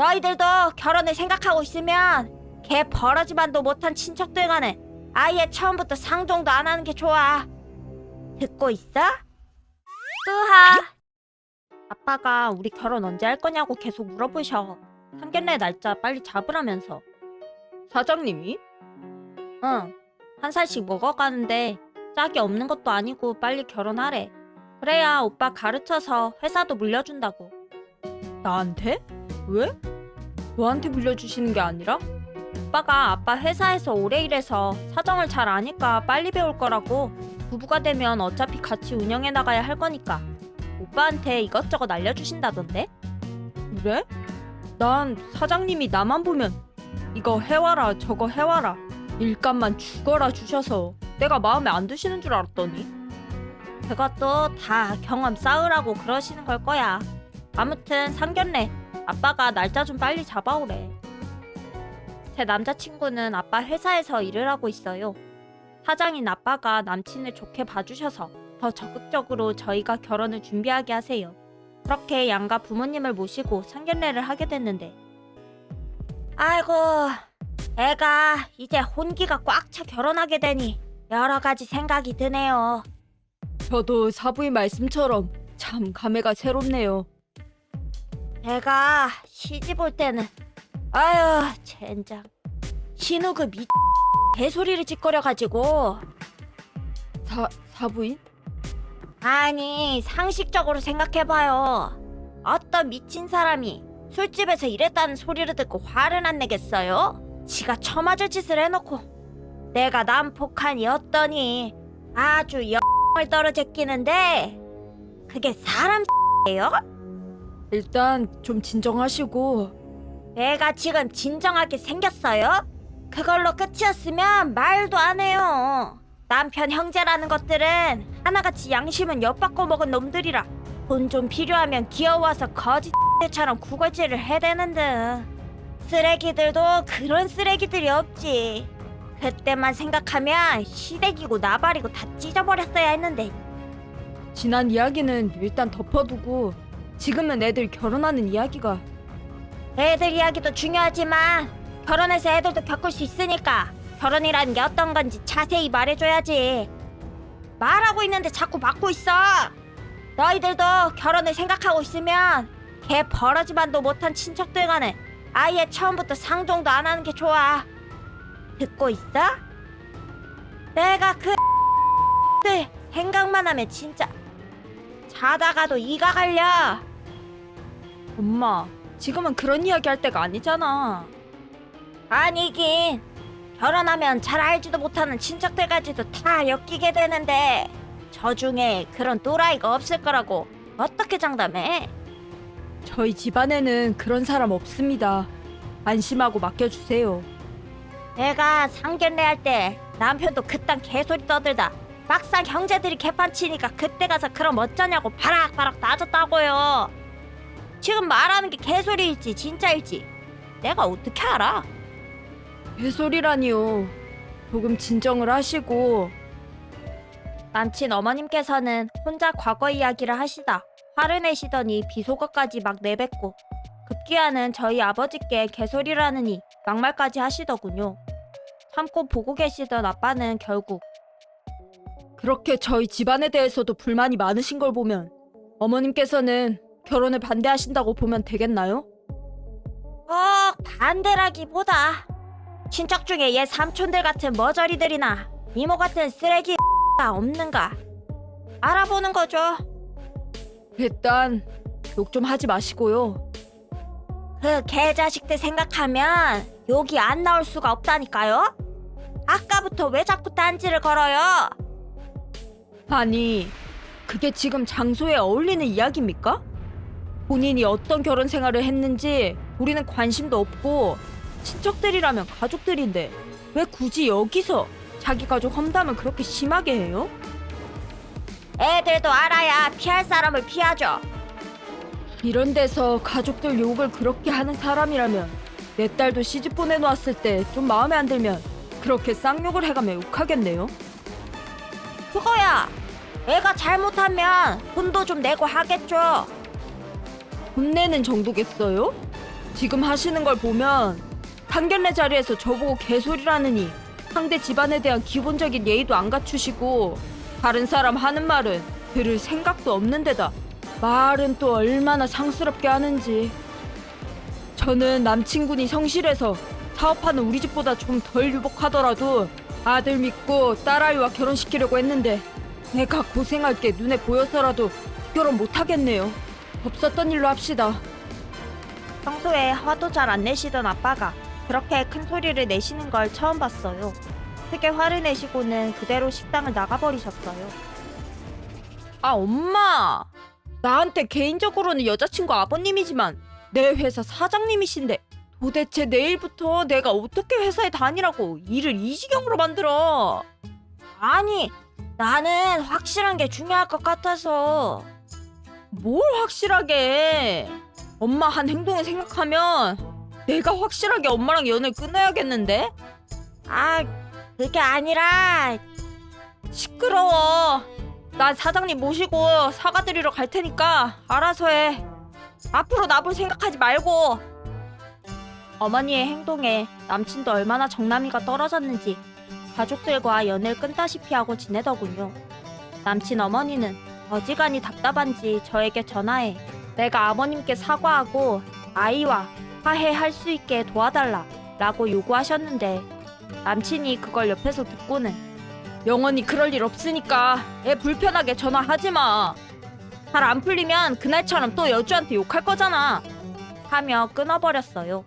너희들도 결혼을 생각하고 있으면 개 버러지만도 못한 친척들과는 아예 처음부터 상종도 안 하는 게 좋아. 듣고 있어? 뚜하. 아빠가 우리 결혼 언제 할 거냐고 계속 물어보셔. 상견례 날짜 빨리 잡으라면서. 사장님이? 응. 한 살씩 먹어가는데 짝이 없는 것도 아니고 빨리 결혼하래. 그래야 오빠 가르쳐서 회사도 물려준다고. 나한테? 왜? 너한테 물려주시는 게 아니라? 오빠가 아빠 회사에서 오래 일해서 사정을 잘 아니까 빨리 배울 거라고. 부부가 되면 어차피 같이 운영해 나가야 할 거니까. 오빠한테 이것저것 알려주신다던데? 그래? 난 사장님이 나만 보면 이거 해와라 저거 해와라 일감만 죽어라 주셔서 내가 마음에 안 드시는 줄 알았더니 그것도 다 경험 쌓으라고 그러시는 걸 거야. 아무튼 상견례 아빠가 날짜 좀 빨리 잡아오래. 제 남자친구는 아빠 회사에서 일을 하고 있어요. 사장인 아빠가 남친을 좋게 봐주셔서 더 적극적으로 저희가 결혼을 준비하게 하세요. 그렇게 양가 부모님을 모시고 상견례를 하게 됐는데 아이고 애가 이제 혼기가 꽉 차 결혼하게 되니 여러 가지 생각이 드네요. 저도 사부의 말씀처럼 참 감회가 새롭네요 내가 시집 올 때는 아유 젠장 신우 그 미 개소리를 짓거려가지고 사, 사부인? 아니 상식적으로 생각해봐요 어떤 미친 사람이 술집에서 일했다는 소리를 듣고 화를 안 내겠어요? 지가 처맞을 짓을 해놓고 내가 남폭한이었더니 아주 영을 떨어제끼는데 그게 사람 예요? 일단 좀 진정하시고 내가 지금 진정하게 생겼어요? 그걸로 끝이었으면 말도 안 해요. 남편 형제라는 것들은 하나같이 양심은 엿바꿔 먹은 놈들이라 돈 좀 필요하면 귀여워서 거짓처럼 구걸질을 해대는 등 쓰레기들도 그런 쓰레기들이 없지. 그때만 생각하면 시댁이고 나발이고 다 찢어버렸어야 했는데 지난 이야기는 일단 덮어두고 지금은 애들 결혼하는 이야기가 애들 이야기도 중요하지만 결혼해서 애들도 겪을 수 있으니까 결혼이라는 게 어떤 건지 자세히 말해줘야지. 말하고 있는데 자꾸 막고 있어. 너희들도 결혼을 생각하고 있으면 개 버러지만도 못한 친척들과는 아예 처음부터 상종도 안 하는 게 좋아. 듣고 있어? 내가 그 들 생각만 하면 진짜 자다가도 이가 갈려. 엄마 지금은 그런 이야기 할 때가 아니잖아. 아니긴. 결혼하면 잘 알지도 못하는 친척들까지도 다 엮이게 되는데 저 중에 그런 또라이가 없을 거라고 어떻게 장담해? 저희 집안에는 그런 사람 없습니다. 안심하고 맡겨주세요. 내가 상견례 할 때 남편도 그딴 개소리 떠들다 막상 형제들이 개판 치니까 그때 가서 그럼 어쩌냐고 바락바락 따졌다고요 지금 말하는 게 개소리일지 진짜일지 내가 어떻게 알아? 개소리라니요 조금 진정을 하시고 남친 어머님께서는 혼자 과거 이야기를 하시다 화를 내시더니 비속어까지 막 내뱉고 급기야는 저희 아버지께 개소리라느니 막말까지 하시더군요. 참고 보고 계시던 아빠는 결국 그렇게 저희 집안에 대해서도 불만이 많으신 걸 보면 어머님께서는 결혼을 반대하신다고 보면 되겠나요? 꼭 반대라기보다 친척 중에 얘 삼촌들 같은 머저리들이나 이모 같은 쓰레기 가 없는가 알아보는 거죠. 일단 욕 좀 하지 마시고요 그 개자식들 생각하면 욕이 안 나올 수가 없다니까요. 아까부터 왜 자꾸 딴지를 걸어요? 아니 그게 지금 장소에 어울리는 이야기입니까? 본인이 어떤 결혼 생활을 했는지 우리는 관심도 없고 친척들이라면 가족들인데 왜 굳이 여기서 자기 가족 험담을 그렇게 심하게 해요? 애들도 알아야 피할 사람을 피하죠. 이런 데서 가족들 욕을 그렇게 하는 사람이라면 내 딸도 시집 보내놓았을 때 좀 마음에 안 들면 그렇게 쌍욕을 해가며 욕하겠네요. 그거야. 애가 잘못하면 돈도 좀 내고 하겠죠. 혼내는 정도겠어요? 지금 하시는 걸 보면 상견례 자리에서 저보고 개소리라느니 상대 집안에 대한 기본적인 예의도 안 갖추시고 다른 사람 하는 말은 들을 생각도 없는 데다 말은 또 얼마나 상스럽게 하는지 저는 남친군이 성실해서 사업하는 우리 집보다 좀 덜 유복하더라도 아들 믿고 딸아이와 결혼시키려고 했는데 내가 고생할 게 눈에 보여서라도 결혼 못하겠네요 없었던 일로 합시다 평소에 화도 잘 안 내시던 아빠가 그렇게 큰 소리를 내시는 걸 처음 봤어요. 크게 화를 내시고는 그대로 식당을 나가버리셨어요. 아 엄마 나한테 개인적으로는 여자친구 아버님이지만 내 회사 사장님이신데 도대체 내일부터 내가 어떻게 회사에 다니라고 일을 이 지경으로 만들어 아니, 나는 확실한 게 중요할 것 같아서. 뭘 확실하게 해. 엄마 한 행동을 생각하면 내가 확실하게 엄마랑 연을 끊어야겠는데 아, 그게 아니라 시끄러워 난 사장님 모시고 사과드리러 갈 테니까 알아서 해 앞으로 나볼 생각하지 말고 어머니의 행동에 남친도 얼마나 정남이가 떨어졌는지 가족들과 연을 끊다시피 하고 지내더군요. 남친 어머니는 어지간히 답답한지 저에게 전화해 내가 아버님께 사과하고 아이와 화해할 수 있게 도와달라 라고 요구하셨는데 남친이 그걸 옆에서 듣고는 영원히 그럴 일 없으니까 애 불편하게 전화하지 마. 잘 안 풀리면 그날처럼 또 여주한테 욕할 거잖아. 하며 끊어버렸어요.